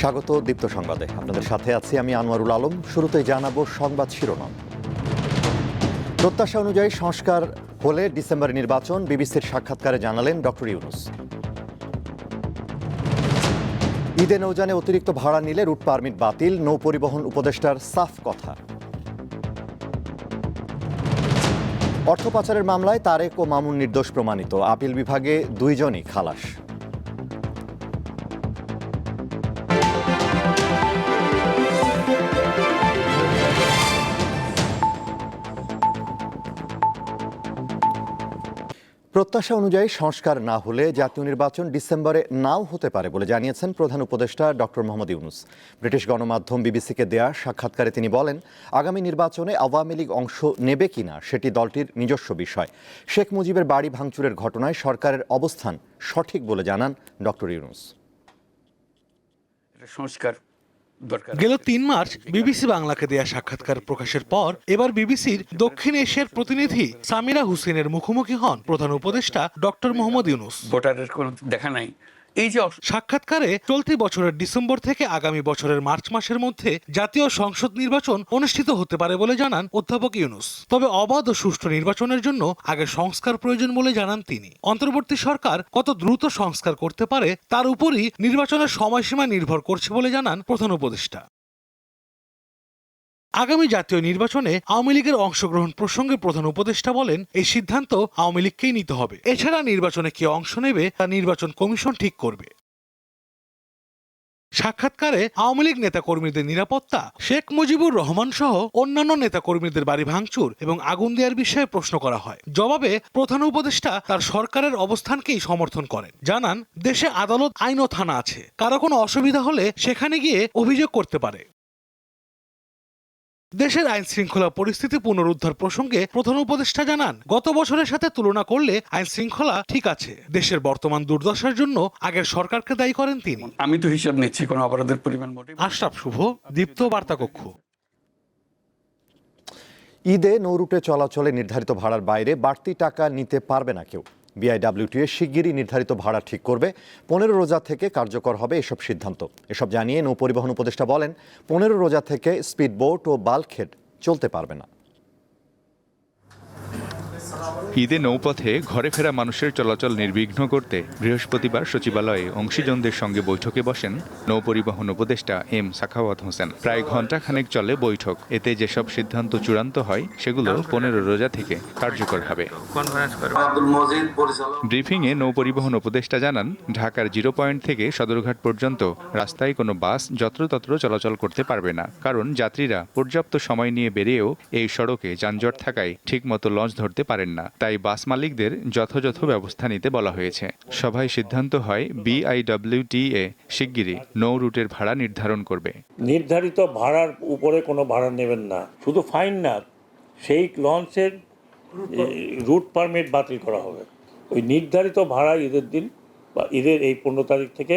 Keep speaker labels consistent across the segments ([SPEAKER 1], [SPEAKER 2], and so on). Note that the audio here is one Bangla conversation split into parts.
[SPEAKER 1] স্বাগত দীপ্ত সংবাদে আপনাদের সাথে আছি আমি আনোয়ারুল আলম শুরুতেই জানাবো সংবাদ শিরোনাম প্রত্যাশা অনুযায়ী সংস্কার হলে ডিসেম্বরে নির্বাচন বিবিসির সাক্ষাৎকারে জানালেন ডক্টর ইউনুস ঈদে নৌজানে অতিরিক্ত ভাড়া নিলে রুট পারমিট বাতিল নৌ পরিবহন উপদেষ্টার সাফ কথা অর্থ পাচারের মামলায় তারেক ও মামুন নির্দোষ প্রমাণিত আপিল বিভাগে দুইজনই খালাস প্রত্যাশা অনুযায়ী সংস্কার না হলে জাতীয় নির্বাচন ডিসেম্বরে নাও হতে পারে বলে জানিয়েছেন প্রধান উপদেষ্টা ডক্টর মোহাম্মদ ইউনুস ব্রিটিশ গণমাধ্যম বিবিসিকে দেয়া সাক্ষাৎকারে তিনি বলেন আগামী নির্বাচনে আওয়ামী লীগ অংশ নেবে কিনা সেটি দলটির নিজস্ব বিষয় শেখ মুজিবের বাড়ি ভাঙচুরের ঘটনায় সরকারের অবস্থান সঠিক বলে জানান ডক্টর ইউনুস
[SPEAKER 2] সংস্কার গেল তিন মার্চ বিবিসি বাংলাকে দেয়া সাক্ষাৎকার প্রকাশের পর এবার বিবিসির দক্ষিণ এশিয়ার প্রতিনিধি সামিরা হুসেনের মুখোমুখি হন প্রধান উপদেষ্টা ডক্টর মোহাম্মদ ইউনুস ভোটারের কোন দেখা নাই এই যে সাক্ষাৎকারে চলতি বছরের ডিসেম্বর থেকে আগামী বছরের মার্চ মাসের মধ্যে জাতীয় সংসদ নির্বাচন অনুষ্ঠিত হতে পারে বলে জানান অধ্যাপক ইউনুস তবে অবাধ ও সুষ্ঠু নির্বাচনের জন্য আগে সংস্কার প্রয়োজন বলে জানান তিনি অন্তর্বর্তী সরকার কত দ্রুত সংস্কার করতে পারে তার উপরই নির্বাচনের সময়সীমা নির্ভর করছে বলে জানান প্রধান উপদেষ্টা আগামী জাতীয় নির্বাচনে আওয়ামী লীগের অংশগ্রহণ প্রসঙ্গে প্রধান উপদেষ্টা বলেন এই সিদ্ধান্ত আওয়ামী লীগকেই নিতে হবে এছাড়া নির্বাচনে কে অংশ নেবে তা নির্বাচন কমিশন ঠিক করবে সাক্ষাৎকারে আওয়ামী লীগ নেতাকর্মীদের নিরাপত্তা শেখ মুজিবুর রহমান সহ অন্যান্য নেতাকর্মীদের বাড়ি ভাঙচুর এবং আগুন দেওয়ার বিষয়ে প্রশ্ন করা হয় জবাবে প্রধান উপদেষ্টা তার সরকারের অবস্থানকেই সমর্থন করেন জানান দেশে আদালত আইন ও থানা আছে কারো কোনো অসুবিধা হলে সেখানে গিয়ে অভিযোগ করতে পারে দেশের আইন শৃঙ্খলা পরিস্থিতি পুনরুদ্ধার প্রসঙ্গে প্রধান উপদেষ্টা জানান গত বছরের সাথে তুলনা করলে আইন শৃঙ্খলা ঠিক আছে দেশের বর্তমান দুর্দশার জন্য আগের সরকারকে দায়ী করেন তিনি আমি তো হিসাব নিচ্ছি কোনো অপরাধের পরিমাণ আশরাফ শুভ দীপ্ত বার্তাকক্ষ
[SPEAKER 1] ঈদে নৌরুটে চলাচলে নির্ধারিত ভাড়ার বাইরে বাড়তি টাকা নিতে পারবে না কেউ বিআইডব্লিউটিএ শিগগিরই নির্ধারিত ভাড়া ঠিক করবে পনেরো রোজা থেকে কার্যকর হবে এসব সিদ্ধান্ত এসব জানিয়ে নৌপরিবহন উপদেষ্টা বলেন পনেরো রোজা থেকে স্পিডবোট ও বাল্কহেড চলতে পারবে না ঈদে নৌপথে ঘরে ফেরা মানুষের চলাচল নির্বিঘ্ন করতে বৃহস্পতিবার সচিবালয়ে অংশীজনদের সঙ্গে বৈঠকে বসেন নৌপরিবহন উপদেষ্টা এম সাখাওয়াত হোসেন প্রায় খানেক চলে বৈঠক এতে যেসব সিদ্ধান্ত চূড়ান্ত হয় সেগুলো পনেরো রোজা থেকে কার্যকর হবে ব্রিফিংয়ে নৌপরিবহন উপদেষ্টা জানান ঢাকার জিরো পয়েন্ট থেকে সদরঘাট পর্যন্ত রাস্তায় কোনো বাস যত্রতত্র চলাচল করতে পারবে না কারণ যাত্রীরা পর্যাপ্ত সময় নিয়ে বেরিয়েও এই সড়কে যানজট থাকায় ঠিকমতো লঞ্চ ধরতে পারেন না তাই বাস মালিকদের যথাযথ ব্যবস্থা নিতে বলা হয়েছে সভায় সিদ্ধান্ত হয় বিআইডব্লিউটিএ শিগগিরই নৌ রুটের ভাড়া নির্ধারণ করবে
[SPEAKER 3] নির্ধারিত ভাড়ার উপরে কোনো ভাড়া নেবেন না শুধু ফাইন না সেই লঞ্চের রুট পারমিট বাতিল করা হবে ওই নির্ধারিত ভাড়া ঈদের দিন বা ঈদের এই পনেরো তারিখ থেকে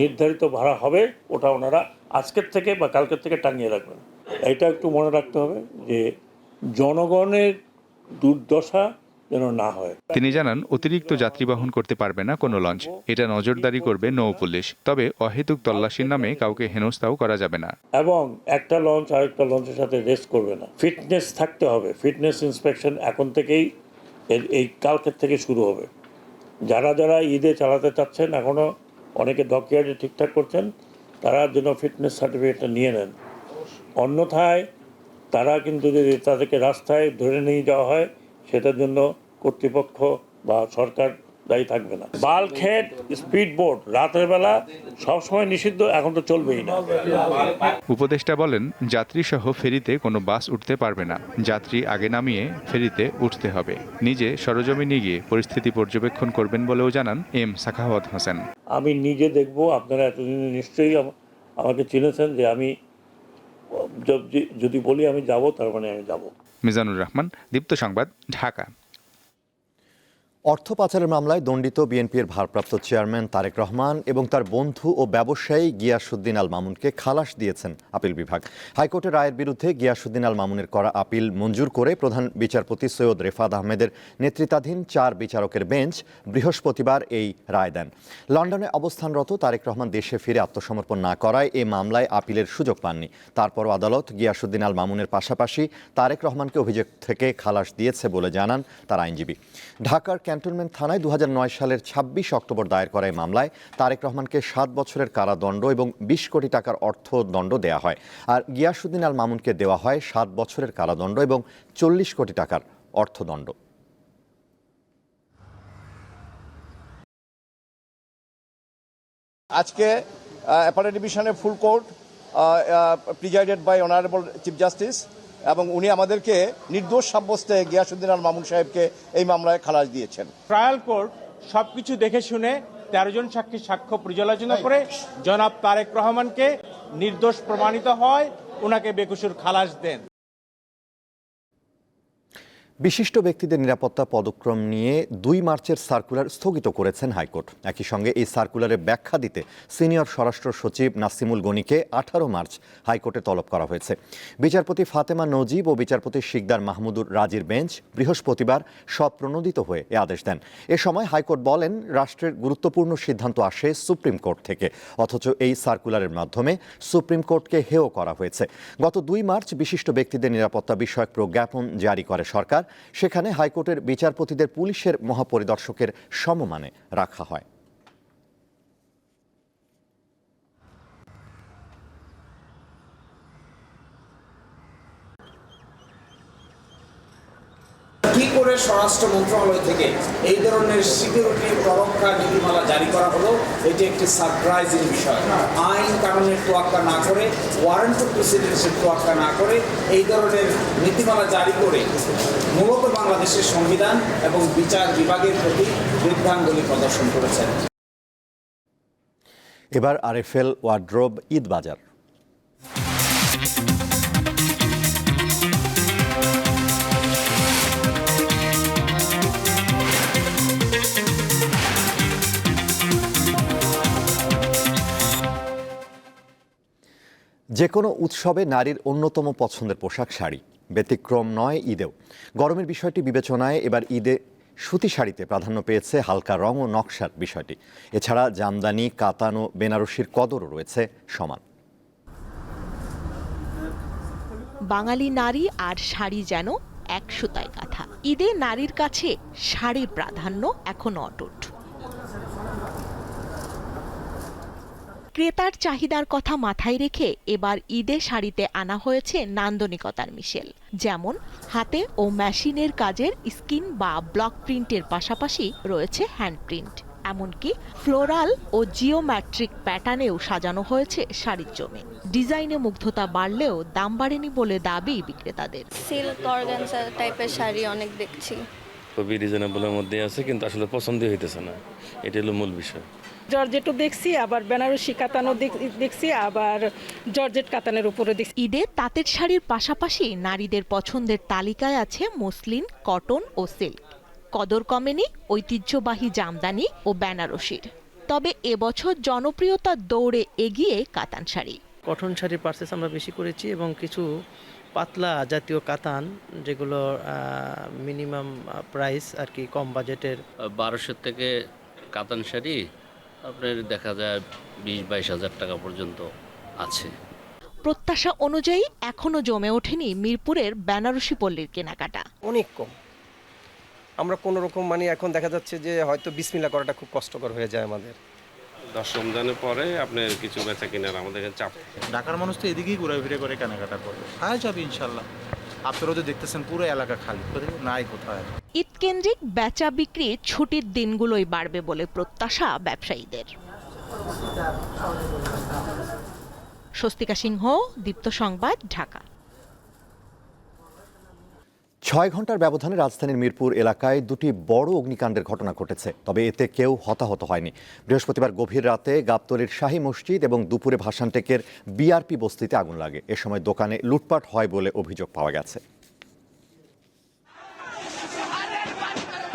[SPEAKER 3] নির্ধারিত ভাড়া হবে ওটা ওনারা আজকের থেকে বা কালকের থেকে টাঙিয়ে রাখবেন এটা একটু মনে রাখতে হবে যে জনগণের দুর্দশা যেন না হয়
[SPEAKER 1] তিনি জানান অতিরিক্ত যাত্রী বহন করতে পারবে না কোনো লঞ্চ এটা নজরদারি করবে নৌ পুলিশ তবে অহেতুক তল্লাশির নামে কাউকে হেনস্থাও করা যাবে না
[SPEAKER 3] এবং একটা লঞ্চ আরেকটা লঞ্চের সাথে রেস করবে না ফিটনেস থাকতে হবে ফিটনেস ইন্সপেকশন এখন থেকেই এই কালকের থেকে শুরু হবে যারা যারা ঈদে চালাতে চাচ্ছেন এখনও অনেকে ডকইয়ার্ডে ঠিকঠাক করছেন তারা যেন ফিটনেস সার্টিফিকেটটা নিয়ে নেন অন্যথায় তারা কিন্তু যদি তাদেরকে রাস্তায় ধরে নিয়ে যাওয়া হয় সেটার জন্য কর্তৃপক্ষ বা সরকার দায়ী থাকবে না বাল খেট স্পিড বোট রাতের বেলা সবসময় নিষিদ্ধ এখন তো চলবেই না
[SPEAKER 1] উপদেষ্টা বলেন যাত্রী সহ ফেরিতে কোনো বাস উঠতে পারবে না যাত্রী আগে নামিয়ে ফেরিতে উঠতে হবে নিজে সরজমিনে গিয়ে পরিস্থিতি পর্যবেক্ষণ করবেন বলেও জানান এম সাখাওয়াত হোসেন
[SPEAKER 3] আমি নিজে দেখব আপনারা এতদিন নিশ্চয়ই আমাকে চিনেছেন যে আমি যদি বলি আমি যাব তার মানে আমি যাব
[SPEAKER 1] মিজানুর রহমান দীপ্ত সংবাদ ঢাকা অর্থ পাচারের মামলায় দণ্ডিত বিএনপির ভারপ্রাপ্ত চেয়ারম্যান তারেক রহমান এবং তার বন্ধু ও ব্যবসায়ী গিয়াসুদ্দিন আল মামুনকে খালাস দিয়েছেন আপিল বিভাগ হাইকোর্টের রায়ের বিরুদ্ধে গিয়াসুদ্দিন আল মামুনের করা আপিল মঞ্জুর করে প্রধান বিচারপতি সৈয়দ রেফাত আহমেদের নেতৃত্বাধীন চার বিচারকের বেঞ্চ বৃহস্পতিবার এই রায় দেন লন্ডনে অবস্থানরত তারেক রহমান দেশে ফিরে আত্মসমর্পণ না করায় এ মামলায় আপিলের সুযোগ পাননি তারপরও আদালত গিয়াসুদ্দিন আল মামুনের পাশাপাশি তারেক রহমানকে অভিযোগ থেকে খালাস দিয়েছে বলে জানান তার আইনজীবী ঢাকার ক্যান্টনমেন্ট থানায় দু সালের ২৬ অক্টোবর দায়ের করা এই মামলায় তারেক রহমানকে সাত বছরের কারাদণ্ড এবং বিশ কোটি টাকার অর্থদণ্ড দেওয়া হয় আর গিয়াসুদ্দিন আল মামুনকে দেওয়া হয় সাত বছরের কারাদণ্ড এবং চল্লিশ কোটি টাকার অর্থদণ্ড
[SPEAKER 4] আজকে অ্যাপারেট ডিভিশনের full court presided by honourable chief justice এবং উনি আমাদেরকে নির্দোষ সাব্যস্ত গিয়াসুদ্দিন আল মামুন সাহেবকে এই মামলায় খালাস দিয়েছেন
[SPEAKER 5] ট্রায়াল কোর্ট সবকিছু দেখে শুনে তেরো জন সাক্ষী সাক্ষ্য পর্যালোচনা করে জনাব তারেক রহমানকে নির্দোষ প্রমাণিত হয় ওনাকে বেকুসুর খালাস দেন
[SPEAKER 1] বিশিষ্ট ব্যক্তিদের নিরাপত্তা পদক্রম নিয়ে দুই মার্চের সার্কুলার স্থগিত করেছেন হাইকোর্ট একই সঙ্গে এই সার্কুলারের ব্যাখ্যা দিতে সিনিয়র স্বরাষ্ট্র সচিব নাসিমুল গনিকে আঠারো মার্চ হাইকোর্টে তলব করা হয়েছে বিচারপতি ফাতেমা নজিব ও বিচারপতি শিকদার মাহমুদুর রাজির বেঞ্চ বৃহস্পতিবার প্রণোদিত হয়ে এ আদেশ দেন এ সময় হাইকোর্ট বলেন রাষ্ট্রের গুরুত্বপূর্ণ সিদ্ধান্ত আসে সুপ্রিম কোর্ট থেকে অথচ এই সার্কুলারের মাধ্যমে সুপ্রিম কোর্টকে হেয় করা হয়েছে গত দুই মার্চ বিশিষ্ট ব্যক্তিদের নিরাপত্তা বিষয়ক প্রজ্ঞাপন জারি করে সরকার সেখানে হাইকোর্টের বিচারপতিদের পুলিশের মহাপরিদর্শকের সমমানে রাখা হয়
[SPEAKER 6] করে স্বরাষ্ট্র মন্ত্রণালয় থেকে এই ধরনের সিকিউরিটি প্ররক্ষা নীতিমালা জারি করা হলো এটি একটি সারপ্রাইজিং বিষয় আইন কানুনের তোয়াক্কা না করে ওয়ারেন্ট অফ প্রেসিডেন্সের তোয়াক্কা না করে এই ধরনের নীতিমালা জারি করে মূলত বাংলাদেশের সংবিধান এবং বিচার বিভাগের প্রতি বৃদ্ধাঙ্গলি প্রদর্শন করেছেন
[SPEAKER 1] এবার আরএফএল ওয়ার্ড্রোব ঈদ বাজার যে কোনো উৎসবে নারীর অন্যতম পছন্দের পোশাক শাড়ি ব্যতিক্রম নয় ঈদেও গরমের বিষয়টি বিবেচনায় এবার ঈদে সুতি শাড়িতে প্রাধান্য পেয়েছে হালকা রং ও নকশার বিষয়টি এছাড়া জামদানি কাতান ও বেনারসির কদরও রয়েছে সমান
[SPEAKER 7] বাঙালি নারী আর শাড়ি যেন এক সুতায় কাঁথা ঈদে নারীর কাছে শাড়ির প্রাধান্য এখনও অটুট ক্রেতার চাহিদার কথা মাথায় রেখে এবার ঈদে শাড়িতে আনা হয়েছে নান্দনিকতার মিশেল যেমন হাতে ও মেশিনের কাজের স্কিন বা ব্লক প্রিন্টের পাশাপাশি রয়েছে হ্যান্ড প্রিন্ট এমনকি ফ্লোরাল ও জিওম্যাট্রিক প্যাটার্নেও সাজানো হয়েছে শাড়ির জমি ডিজাইনে মুগ্ধতা বাড়লেও দাম বাড়েনি বলে দাবি বিক্রেতাদের
[SPEAKER 8] সিল্ক অর্গানজা টাইপের শাড়ি অনেক দেখছি
[SPEAKER 9] খুবই রিজনেবলের মধ্যে আছে কিন্তু আসলে পছন্দই হইতেছে না এটা হলো মূল বিষয়
[SPEAKER 10] জর্জেটও দেখছি আবার বেনারসি কাতানও দেখছি আবার জর্জেট কাতানের উপরে দেখছি
[SPEAKER 7] ঈদে তাঁতের শাড়ির পাশাপাশি নারীদের পছন্দের তালিকায় আছে মসলিন কটন ও সিল্ক কদর কমেনি ঐতিহ্যবাহী জামদানি ও বেনারসির তবে এবছর জনপ্রিয়তার দৌড়ে এগিয়ে কাতান শাড়ি
[SPEAKER 11] কটন শাড়ির পার্সেস আমরা বেশি করেছি এবং কিছু পাতলা জাতীয় কাতান যেগুলো মিনিমাম প্রাইস আর কি কম বাজেটের
[SPEAKER 12] বারোশো থেকে কাতান শাড়ি আপনার দেখা যায় বিশ বাইশ হাজার টাকা পর্যন্ত আছে
[SPEAKER 7] প্রত্যাশা অনুযায়ী এখনও জমে ওঠেনি মিরপুরের বেনারসি পল্লীর কেনাকাটা
[SPEAKER 13] অনেক কম আমরা কোনো রকম মানে এখন দেখা যাচ্ছে যে হয়তো বিসমিল্লা করাটা খুব কষ্টকর হয়ে যায় আমাদের
[SPEAKER 14] দশ রমজানের পরে আপনার কিছু বেচা কেনার আমাদের চাপ
[SPEAKER 15] ঢাকার মানুষ তো এদিকেই ঘুরে ফিরে করে কেনাকাটা করবে হ্যাঁ যাবে ইনশাল্লাহ আপনারা যে দেখতেছেন পুরো এলাকা খালি নাই কোথায়
[SPEAKER 7] ঈদকেন্দ্রিক বেচা বিক্রি ছুটির দিনগুলোই বাড়বে বলে প্রত্যাশা ব্যবসায়ীদের স্বস্তিকা সিংহ দীপ্ত সংবাদ ঢাকা
[SPEAKER 1] ছয় ঘন্টার ব্যবধানে রাজধানীর মিরপুর এলাকায় দুটি বড় অগ্নিকাণ্ডের ঘটনা ঘটেছে তবে এতে কেউ হতাহত হয়নি বৃহস্পতিবার গভীর রাতে গাবতলির শাহী মসজিদ এবং দুপুরে ভাসানটেকের বিআরপি বস্তিতে আগুন লাগে এ সময় দোকানে লুটপাট হয় বলে অভিযোগ পাওয়া গেছে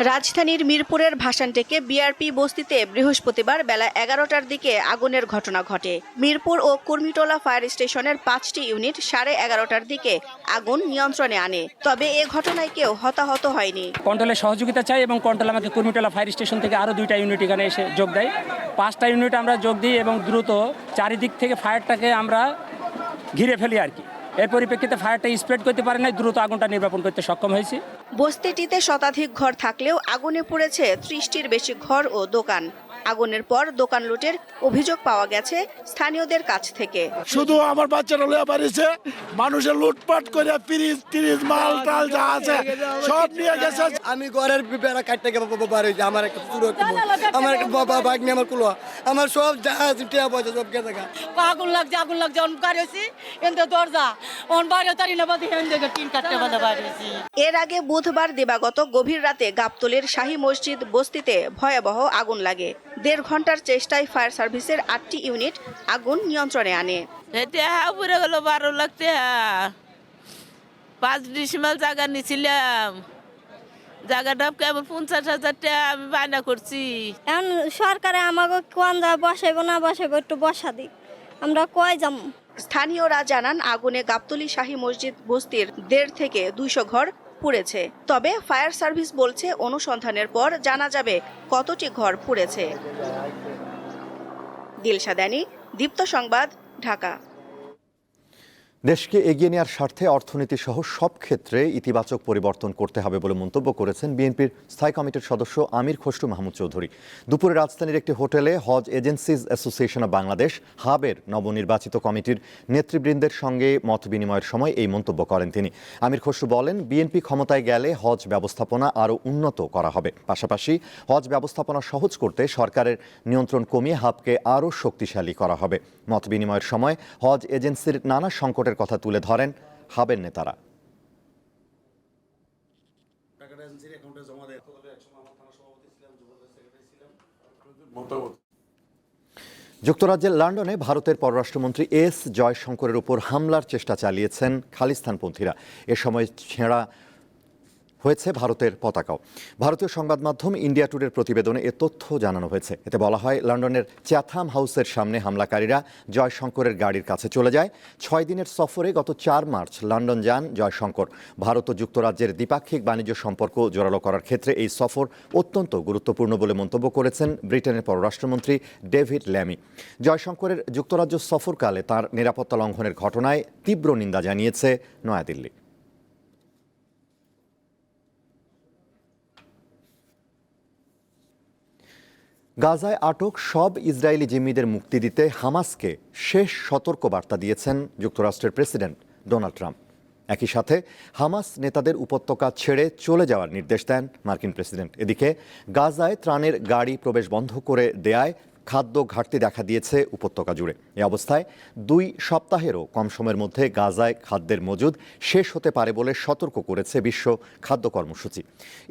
[SPEAKER 7] রাজধানীর মিরপুরের ভাষানটেকে বিআরপি বস্তিতে বৃহস্পতিবার বেলা এগারোটার দিকে আগুনের ঘটনা ঘটে মিরপুর ও কুর্মিটোলা ফায়ার স্টেশনের পাঁচটি ইউনিট সাড়ে এগারোটার দিকে আগুন নিয়ন্ত্রণে আনে তবে এ ঘটনায় কেউ হতাহত হয়নি
[SPEAKER 16] কন্ট্রোলের সহযোগিতা চাই এবং কন্ট্রোল আমাকে কুর্মিটোলা ফায়ার স্টেশন থেকে আরও দুইটা ইউনিট এখানে এসে যোগ দেয় পাঁচটা ইউনিট আমরা যোগ দিই এবং দ্রুত চারিদিক থেকে ফায়ারটাকে আমরা ঘিরে ফেলি আর কি এর পরিপ্রেক্ষিতে ফায়ারটা স্প্রেড করতে পারে নাই দ্রুত আগুনটা নির্বাপন করতে সক্ষম হয়েছে
[SPEAKER 7] বস্তিটিতে শতাধিক ঘর থাকলেও আগুনে পুড়েছে ত্রিশটির বেশি ঘর ও দোকান আগুনের পর দোকান লুটের অভিযোগ পাওয়া গেছে স্থানীয়দের কাছ থেকে
[SPEAKER 17] শুধু আমার বাচ্চারা লয়া পারিছে মানুষের লুটপাট করে ফ্রিজ ফ্রিজ মাল টাল যা আছে সব নিয়ে গেছে
[SPEAKER 18] আমি ঘরের বেড়া কাটতে গেব বাবা বাড়ি যে আমার একটা পুরো আমার একটা বাবা ভাগ্নি আমার কুলো আমার সব যা আছে টিয়া পয়সা সব গেছে
[SPEAKER 19] আগুন লাগছে আগুন লাগছে অন্ধকার হইছে এনতে দরজা অন বাইরে তারি না বাদি হেন দেখে টিন কাটতে বাদা বাইরে
[SPEAKER 7] এর আগে বুধবার দিবাগত গভীর রাতে গাবতলের শাহী মসজিদ বস্তিতে ভয়াবহ আগুন লাগে দেড় ঘন্টার চেষ্টায় ফায়ার সার্ভিসের আটটি ইউনিট আগুন নিয়ন্ত্রণে আনে
[SPEAKER 20] পুরে গেল বারো লাগতে পাঁচ ডিসমাল জায়গা নিছিলাম জায়গাটা কেমন পঞ্চাশ হাজার টাকা আমি বায়না করছি
[SPEAKER 21] এখন সরকারে আমাকে কোন যা বসাইবো না বসাইবো একটু বসা দিক আমরা কয় যাম
[SPEAKER 7] স্থানীয়রা জানান আগুনে গাবতলি শাহী মসজিদ বস্তির দেড় থেকে দুইশো ঘর পুড়েছে তবে ফায়ার সার্ভিস বলছে অনুসন্ধানের পর জানা যাবে কতটি ঘর পুড়েছে দিলশাদানি দীপ্ত সংবাদ ঢাকা
[SPEAKER 1] দেশকে এগিয়ে নেওয়ার স্বার্থে অর্থনীতি সহ সব ক্ষেত্রে ইতিবাচক পরিবর্তন করতে হবে বলে মন্তব্য করেছেন বিএনপির স্থায়ী কমিটির সদস্য আমির খসরু মাহমুদ চৌধুরী দুপুরে রাজধানীর একটি হোটেলে হজ এজেন্সিজ অ্যাসোসিয়েশন অব বাংলাদেশ হাবের নবনির্বাচিত কমিটির নেতৃবৃন্দের সঙ্গে মত বিনিময়ের সময় এই মন্তব্য করেন তিনি আমির খসরু বলেন বিএনপি ক্ষমতায় গেলে হজ ব্যবস্থাপনা আরও উন্নত করা হবে পাশাপাশি হজ ব্যবস্থাপনা সহজ করতে সরকারের নিয়ন্ত্রণ কমিয়ে হাবকে আরও শক্তিশালী করা হবে মত বিনিময়ের সময় হজ এজেন্সির নানা সংকটের সংকটের কথা তুলে ধরেন হাবের নেতারা যুক্তরাজ্যের লন্ডনে ভারতের পররাষ্ট্রমন্ত্রী এস জয়শঙ্করের উপর হামলার চেষ্টা চালিয়েছেন খালিস্তানপন্থীরা এ সময় ছেঁড়া হয়েছে ভারতের পতাকাও ভারতীয় সংবাদ মাধ্যম ইন্ডিয়া টুডের প্রতিবেদনে এ তথ্য জানানো হয়েছে এতে বলা হয় লন্ডনের চ্যাথাম হাউসের সামনে হামলাকারীরা জয়শঙ্করের গাড়ির কাছে চলে যায় ছয় দিনের সফরে গত চার মার্চ লন্ডন যান জয়শঙ্কর ভারত ও যুক্তরাজ্যের দ্বিপাক্ষিক বাণিজ্য সম্পর্ক জোরালো করার ক্ষেত্রে এই সফর অত্যন্ত গুরুত্বপূর্ণ বলে মন্তব্য করেছেন ব্রিটেনের পররাষ্ট্রমন্ত্রী ডেভিড ল্যামি জয়শঙ্করের যুক্তরাজ্য সফরকালে তার নিরাপত্তা লঙ্ঘনের ঘটনায় তীব্র নিন্দা জানিয়েছে নয়াদিল্লি গাজায় আটক সব ইসরায়েলি জিম্মিদের মুক্তি দিতে হামাসকে শেষ সতর্ক বার্তা দিয়েছেন যুক্তরাষ্ট্রের প্রেসিডেন্ট ডোনাল্ড ট্রাম্প একই সাথে হামাস নেতাদের উপত্যকা ছেড়ে চলে যাওয়ার নির্দেশ দেন মার্কিন প্রেসিডেন্ট এদিকে গাজায় ত্রাণের গাড়ি প্রবেশ বন্ধ করে দেয়ায় খাদ্য ঘাটতি দেখা দিয়েছে উপত্যকা জুড়ে এ অবস্থায় দুই সপ্তাহেরও কম সময়ের মধ্যে গাজায় খাদ্যের মজুদ শেষ হতে পারে বলে সতর্ক করেছে বিশ্ব খাদ্য কর্মসূচি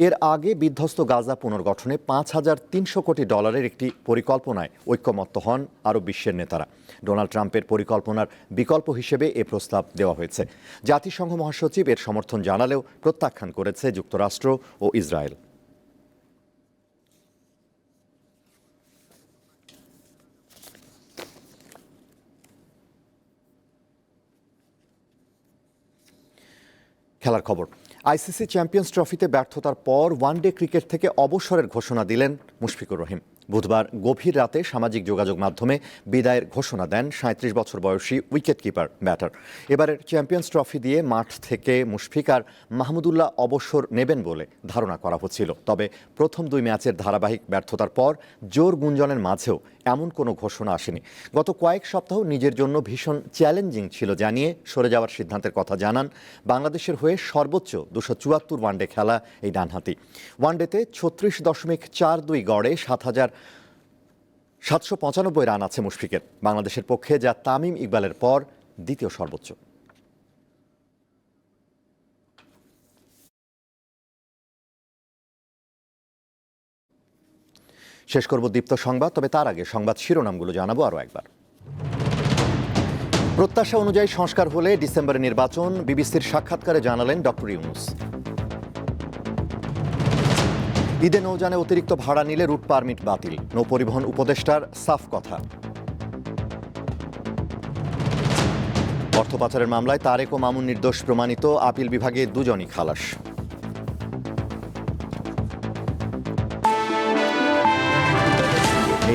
[SPEAKER 1] এর আগে বিধ্বস্ত গাজা পুনর্গঠনে পাঁচ হাজার তিনশো কোটি ডলারের একটি পরিকল্পনায় ঐক্যমত্য হন আরব বিশ্বের নেতারা ডোনাল্ড ট্রাম্পের পরিকল্পনার বিকল্প হিসেবে এ প্রস্তাব দেওয়া হয়েছে জাতিসংঘ মহাসচিব এর সমর্থন জানালেও প্রত্যাখ্যান করেছে যুক্তরাষ্ট্র ও ইসরায়েল খেলার খবর আইসিসি চ্যাম্পিয়ন্স ট্রফিতে ব্যর্থতার পর ওয়ানডে ক্রিকেট থেকে অবসরের ঘোষণা দিলেন মুশফিকুর রহিম বুধবার গভীর রাতে সামাজিক যোগাযোগ মাধ্যমে বিদায়ের ঘোষণা দেন সাঁত্রিশ বছর বয়সী উইকেট কিপার ব্যাটার এবারের চ্যাম্পিয়ন্স ট্রফি দিয়ে মাঠ থেকে মুশফিক আর মাহমুদুল্লাহ অবসর নেবেন বলে ধারণা করা হচ্ছিল তবে প্রথম দুই ম্যাচের ধারাবাহিক ব্যর্থতার পর জোর গুঞ্জনের মাঝেও এমন কোনো ঘোষণা আসেনি গত কয়েক সপ্তাহ নিজের জন্য ভীষণ চ্যালেঞ্জিং ছিল জানিয়ে সরে যাওয়ার সিদ্ধান্তের কথা জানান বাংলাদেশের হয়ে সর্বোচ্চ দুশো চুয়াত্তর ওয়ানডে খেলা এই ডানহাতি ওয়ানডেতে ছত্রিশ দশমিক চার দুই গড়ে সাত হাজার সাতশো পঁচানব্বই রান আছে মুশফিকের বাংলাদেশের পক্ষে যা তামিম ইকবালের পর দ্বিতীয় সর্বোচ্চ শেষ করব দীপ্ত সংবাদ তবে তার আগে সংবাদ শিরোনামগুলো জানাবো আরও একবার প্রত্যাশা অনুযায়ী সংস্কার হলে ডিসেম্বরে নির্বাচন বিবিসির সাক্ষাৎকারে জানালেন ডক্টর ইউনুস ঈদে নৌজানে অতিরিক্ত ভাড়া নিলে রুট পারমিট বাতিল নৌপরিবহন উপদেষ্টার সাফ কথা অর্থ পাচারের মামলায় তারেক ও মামুন নির্দোষ প্রমাণিত আপিল বিভাগে দুজনই খালাস